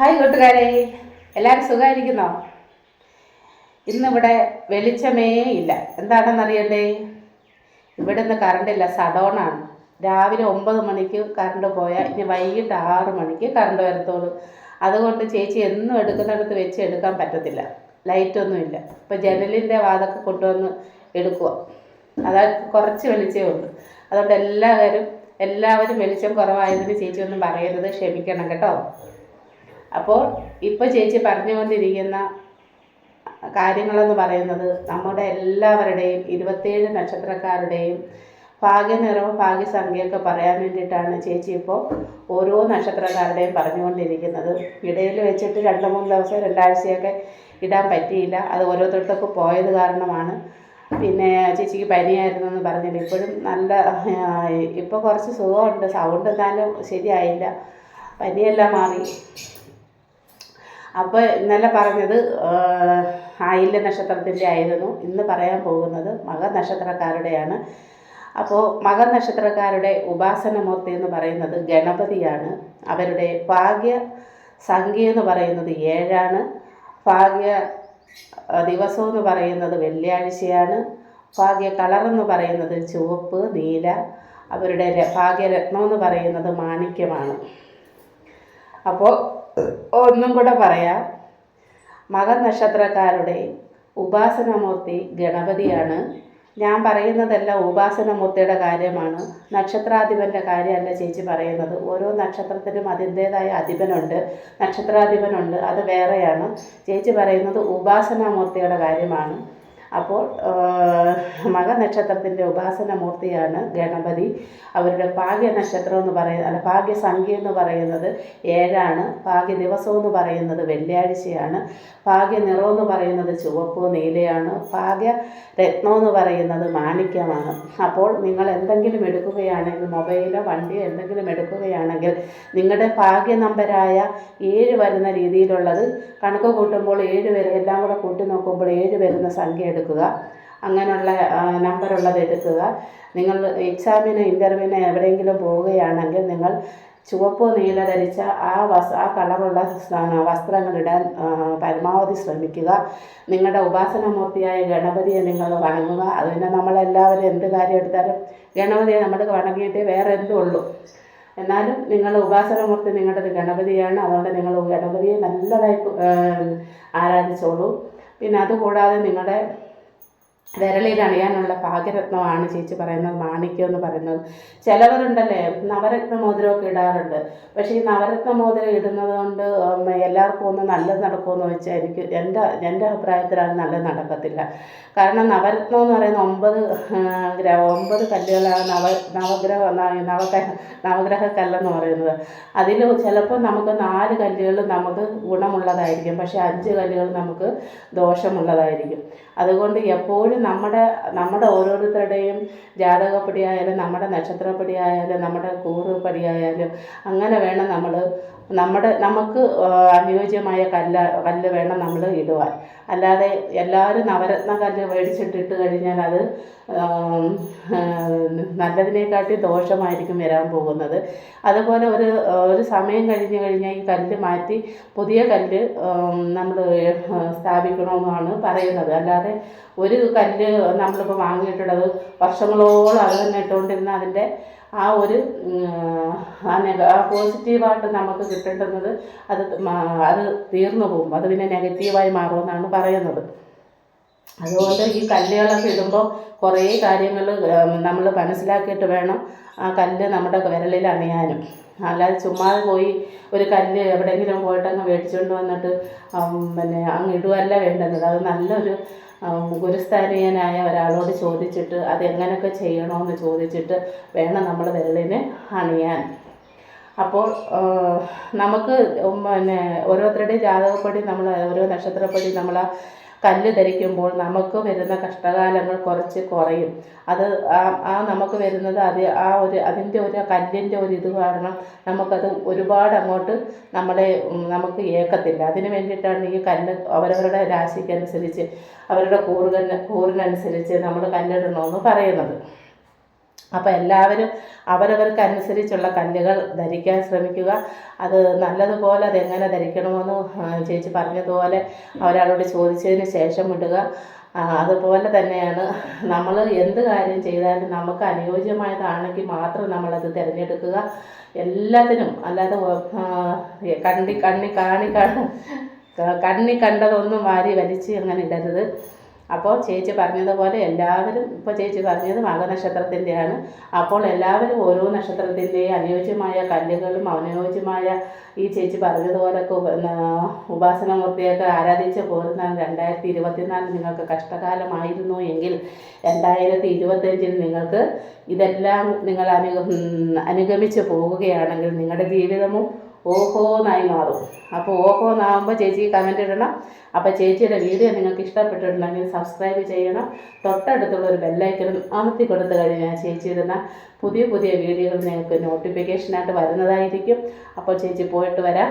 Hi കൂട്ടുകാരെ. എല്ലാവരും സുഖമായിരിക്കുന്നോ? ഇന്നിവിടെ വെളിച്ചമേ ഇല്ല. എന്താണെന്ന് അറിയണ്ടേ? ഇവിടെ നിന്ന് കറണ്ടില്ല സഡോണാണ് രാവിലെ ഒമ്പത് മണിക്ക് കറണ്ട് പോയാൽ ഇനി വൈകിട്ട് ആറ് മണിക്ക് കറണ്ട് വരത്തുള്ളൂ. അതുകൊണ്ട് ചേച്ചി എന്നും എടുക്കുന്നിടത്ത് വെച്ച് എടുക്കാൻ പറ്റത്തില്ല. ലൈറ്റൊന്നുമില്ല ഇപ്പം ജനലിന്റെ വാതൊക്കെ കൊണ്ടുവന്ന് എടുക്കുക അതാ കുറച്ച് വെളിച്ചേ ഉള്ളൂ. അതുകൊണ്ട് എല്ലാവരും എല്ലാവരും വെളിച്ചം കുറവായതിന് ചേച്ചി ഒന്നും പറയരുത്. ക്ഷമിക്കണം കേട്ടോ. അപ്പോൾ ഇപ്പോൾ ചേച്ചി പറഞ്ഞുകൊണ്ടിരിക്കുന്ന കാര്യങ്ങളെന്ന് പറയുന്നത് നമ്മുടെ എല്ലാവരുടെയും ഇരുപത്തേഴ് നക്ഷത്രക്കാരുടെയും ഭാഗ്യനിറവും ഭാഗ്യസംഖ്യയൊക്കെ പറയാൻ വേണ്ടിയിട്ടാണ് ചേച്ചി ഇപ്പോൾ ഓരോ നക്ഷത്രക്കാരുടെയും പറഞ്ഞുകൊണ്ടിരിക്കുന്നത്. ഇടയിൽ വെച്ചിട്ട് രണ്ട് മൂന്ന് ദിവസം രണ്ടാഴ്ചയൊക്കെ ഇടാൻ പറ്റിയില്ല. അത് ഓരോരുത്തർക്ക് പോയത് കാരണമാണ്. പിന്നെ ചേച്ചിക്ക് പനിയായിരുന്നു എന്ന് പറഞ്ഞില്ല ഇപ്പോഴും നല്ല ഇപ്പോൾ കുറച്ച് സുഖമുണ്ട്. സൗണ്ട് എന്നാലും ശരിയായില്ല. പനിയെല്ലാം മാറി. അപ്പോൾ ഇന്നലെ പറഞ്ഞത് ആയില്യ നക്ഷത്രത്തിന്റെ ആയിരുന്നു. ഇന്ന് പറയാൻ പോകുന്നത് മക നക്ഷത്രക്കാരുടെയാണ്. അപ്പോൾ മക നക്ഷത്രക്കാരുടെ ഉപാസനമൂർത്തി എന്ന് പറയുന്നത് ഗണപതിയാണ്. അവരുടെ ഭാഗ്യ സംഖ്യ എന്ന് പറയുന്നത് ഏഴാണ്. ഭാഗ്യ ദിവസം എന്ന് പറയുന്നത് വെള്ളിയാഴ്ചയാണ്. ഭാഗ്യ കളർ എന്ന് പറയുന്നത് ചുവപ്പ് നീല. അവരുടെ ഭാഗ്യരത്നം എന്ന് പറയുന്നത് മാണിക്യമാണ്. അപ്പോൾ ഒന്നും കൂടെ പറയാം. മകനക്ഷത്രക്കാരുടെ ഉപാസനമൂർത്തി ഗണപതിയാണ്. ഞാൻ പറയുന്നതെല്ലാം ഉപാസനമൂർത്തിയുടെ കാര്യമാണ്. നക്ഷത്രാധിപന്റെ കാര്യമല്ല ചേച്ചി പറയുന്നത്. ഓരോ നക്ഷത്രത്തിനും അതിന്റേതായ അധിപനുണ്ട്. നക്ഷത്രാധിപനുണ്ട്. അത് വേറെയാണ്. ചേച്ചി പറയുന്നത് ഉപാസനാമൂർത്തിയുടെ കാര്യമാണ്. അപ്പോൾ മകനക്ഷത്രത്തിന്റെ ഉപാസന മൂർത്തിയാണ് ഗണപതി. അവരുടെ ഭാഗ്യ നക്ഷത്രം എന്ന് പറയുന്നത് അല്ല ഭാഗ്യസംഖ്യ എന്ന് പറയുന്നത് ഏഴാണ്. ഭാഗ്യ ദിവസം എന്ന് പറയുന്നത് വെള്ളിയാഴ്ചയാണ്. ഭാഗ്യ നിറം എന്ന് പറയുന്നത് ചുവപ്പ് നീലയാണ്. ഭാഗ്യ രത്നം എന്ന് പറയുന്നത് മാണിക്യമാണ്. അപ്പോൾ നിങ്ങൾ എന്തെങ്കിലും എടുക്കുകയാണെങ്കിൽ മൊബൈലോ വണ്ടിയോ എന്തെങ്കിലും എടുക്കുകയാണെങ്കിൽ നിങ്ങളുടെ ഭാഗ്യ നമ്പരായ ഏഴ് വരുന്ന രീതിയിലുള്ളത് കണക്ക് കൂട്ടുമ്പോൾ ഏഴ് വരെ എല്ലാം കൂടെ കൂട്ടി നോക്കുമ്പോൾ ഏഴ് വരുന്ന സംഖ്യ എടുക്കുക. അങ്ങനെയുള്ള നമ്പറുള്ളത് എടുക്കുക. നിങ്ങൾ എക്സാമിന് ഇന്റർവ്യൂവിന് എവിടെയെങ്കിലും പോവുകയാണെങ്കിൽ നിങ്ങൾ ചുവപ്പോ നീല ധരിച്ച ആ വസ് ആ കളറുള്ള വസ്ത്രങ്ങളിടാൻ പരമാവധി ശ്രമിക്കുക. നിങ്ങളുടെ ഉപാസനമൂർത്തിയായ ഗണപതിയെ നിങ്ങൾ വണങ്ങുക. അതിനെ നമ്മളെല്ലാവരും എന്ത് കാര്യം എടുത്താലും ഗണപതിയെ നമ്മൾ വണങ്ങിയിട്ടേ വേറെ എന്തും ഉള്ളൂ. എന്നാലും നിങ്ങൾ ഉപാസനമൂർത്തി നിങ്ങളുടെ ഗണപതിയാണ്. അതുകൊണ്ട് നിങ്ങൾ ഗണപതിയെ നല്ലതായി ആരാധിച്ചോളൂ. പിന്നെ അതുകൂടാതെ നിങ്ങളുടെ വിരളിൽ അണിയാനുള്ള ഭാഗ്യരത്നമാണ് ചേച്ചി പറയുന്നത് മാണിക്യം എന്ന് പറയുന്നത്. ചിലവരുണ്ടല്ലേ നവരത്ന മോതിരമൊക്കെ ഇടാറുണ്ട്. പക്ഷേ ഈ നവരത്ന മോതിരം ഇടുന്നത് കൊണ്ട് എല്ലാവർക്കും ഒന്ന് നല്ലത് നടക്കുമെന്ന് വെച്ചാൽ എനിക്ക് എന്റെ എന്റെ അഭിപ്രായത്തിൽ അത് നല്ലത് നടക്കത്തില്ല. കാരണം നവരത്നം എന്ന് പറയുന്ന ഒമ്പത് ഗ്രഹ ഒമ്പത് കല്ലുകളാണ് നവ നവഗ്രഹ നവഗ്രഹ നവഗ്രഹ കല്ലെന്ന് പറയുന്നത്. അതിൽ ചിലപ്പോൾ നമുക്ക് നാല് കല്ലുകൾ നമുക്ക് ഗുണമുള്ളതായിരിക്കും പക്ഷേ അഞ്ച് കല്ലുകൾ നമുക്ക് ദോഷമുള്ളതായിരിക്കും. അതുകൊണ്ട് എപ്പോഴും നമ്മുടെ നമ്മുടെ ഓരോരുത്തരുടെയും ജാതകപ്പടി ആയാലും നമ്മുടെ നക്ഷത്രപ്പടി ആയാലും നമ്മുടെ കൂറുപടി ആയാലും അങ്ങനെ വേണം നമ്മൾ നമ്മുടെ നമുക്ക് അനുയോജ്യമായ കല്ല് കല്ല് വേണം നമ്മൾ ഇടുവാൻ. അല്ലാതെ എല്ലാവരും നവരത്ന കല്ല് മേടിച്ചിട്ടിട്ട് കഴിഞ്ഞാൽ അത് നല്ലതിനെക്കാട്ടി ദോഷമായിരിക്കും വരാൻ പോകുന്നത്. അതുപോലെ ഒരു ഒരു സമയം കഴിഞ്ഞ് കഴിഞ്ഞാൽ ഈ കല്ല് മാറ്റി പുതിയ കല്ല് നമ്മൾ സ്ഥാപിക്കണമെന്നാണ് പറയുന്നത്. അല്ലാതെ ഒരു കല്ല് നമ്മളിപ്പോൾ വാങ്ങിയിട്ടുള്ളത് വർഷങ്ങളോളം അത് തന്നെ ഇട്ടുകൊണ്ടിരുന്ന അതിന്റെ ആ ഒരു ആ പോസിറ്റീവായിട്ട് നമുക്ക് കിട്ടേണ്ടുന്നത് അത് അത് തീർന്നു പോകും. അത് പിന്നെ നെഗറ്റീവായി മാറുമെന്നാണ് പറയുന്നത്. അതുകൊണ്ട് ഈ കല്ലുകളൊക്കെ ഇടുമ്പോൾ കുറേ കാര്യങ്ങൾ നമ്മൾ മനസ്സിലാക്കിയിട്ട് വേണം ആ കല്ല് നമ്മുടെ വിരലിൽ അണിയാനും. അല്ലാതെ ചുമ്മാതെ പോയി ഒരു കല്ല് എവിടെയെങ്കിലും പോയിട്ട് അങ്ങ് മേടിച്ചുകൊണ്ട് വന്നിട്ട് പിന്നെ അങ്ങ് ഇടുകയല്ല വേണ്ടുന്നത്. അത് നല്ലൊരു ഗുരുസ്ഥാനീയനായ ഒരാളോട് ചോദിച്ചിട്ട് അത് എങ്ങനെയൊക്കെ ചെയ്യണമെന്ന് ചോദിച്ചിട്ട് വേണം നമ്മൾ വിരലിന് അണിയാൻ. അപ്പോൾ നമുക്ക് പിന്നെ ഓരോരുത്തരുടെയും ജാതകപ്പടി നമ്മൾ ഓരോ നക്ഷത്രപ്പടി നമ്മൾ കല്ല് ധരിക്കുമ്പോൾ നമുക്ക് വരുന്ന കഷ്ടകാലങ്ങൾ കുറച്ച് കുറയും. അത് ആ നമുക്ക് വരുന്നത് അത് ആ ഒരു അതിന്റെ ഒരു കല്ലിന്റെ ഒരു ഇത് കാരണം നമുക്കത് ഒരുപാട് അങ്ങോട്ട് നമ്മളെ നമുക്ക് ഏക്കത്തില്ല. അതിന് വേണ്ടിയിട്ടാണ് ഈ കല്ല് അവരവരുടെ രാശിക്കനുസരിച്ച് അവരുടെ കൂറുകന് കൂറിനനുസരിച്ച് നമ്മൾ കല്ലിടണമെന്ന് പറയുന്നത്. അപ്പോൾ എല്ലാവരും അവരവർക്ക് അനുസരിച്ചുള്ള കല്ലുകൾ ധരിക്കാൻ ശ്രമിക്കുക. അത് നല്ലതുപോലെ അതെങ്ങനെ ധരിക്കണമെന്ന് ചേച്ചി പറഞ്ഞതുപോലെ ഒരാളോട് ചോദിച്ചതിന് ശേഷം ഇടുക അതുപോലെ തന്നെയാണ് നമ്മൾ എന്ത് കാര്യം ചെയ്താലും നമുക്ക് അനുയോജ്യമായതാണെങ്കിൽ മാത്രം നമ്മളത് തിരഞ്ഞെടുക്കുക. എല്ലാത്തിനും അല്ലാതെ കണ്ണി കണ്ണി കാണി കണ്ണി കണ്ടതൊന്നും വാരി വലിച്ച് അങ്ങനെ ഇടരുത്. അപ്പോൾ ചേച്ചി പറഞ്ഞതുപോലെ എല്ലാവരും ഇപ്പോൾ ചേച്ചി പറഞ്ഞത് മകനക്ഷത്രത്തിന്റെയാണ്. അപ്പോൾ എല്ലാവരും ഓരോ നക്ഷത്രത്തിന്റെയും അനുയോജ്യമായ കല്ലുകളും അനുയോജ്യമായ ഈ ചേച്ചി പറഞ്ഞതുപോലൊക്കെ ഉപാസനമൂർത്തിയൊക്കെ ആരാധിച്ച് പോരുന്ന രണ്ടായിരത്തി ഇരുപത്തിനാല് നിങ്ങൾക്ക് കഷ്ടകാലമായിരുന്നു എങ്കിൽ രണ്ടായിരത്തി ഇരുപത്തഞ്ചിൽ നിങ്ങൾക്ക് ഇതെല്ലാം നിങ്ങൾ അനുഗ അനുഗമിച്ച് പോവുകയാണെങ്കിൽ നിങ്ങളുടെ ജീവിതവും ഓഹോന്നായി മാറും. അപ്പോൾ ഓഹോന്നാകുമ്പോൾ ചേച്ചി കമന്റ് ഇടണം. അപ്പോൾ ചേച്ചിയുടെ വീഡിയോ നിങ്ങൾക്ക് ഇഷ്ടപ്പെട്ടിട്ടുണ്ടെങ്കിൽ സബ്സ്ക്രൈബ് ചെയ്യണം. തൊട്ടടുത്തുള്ള ഒരു ബെല്ലൈക്കനും അമർത്തി കൊടുത്തു കഴിഞ്ഞാൽ ചേച്ചി ഇടുന്ന പുതിയ പുതിയ വീഡിയോകൾ നിങ്ങൾക്ക് നോട്ടിഫിക്കേഷനായിട്ട് വരുന്നതായിരിക്കും. അപ്പോൾ ചേച്ചി പോയിട്ട് വരാം.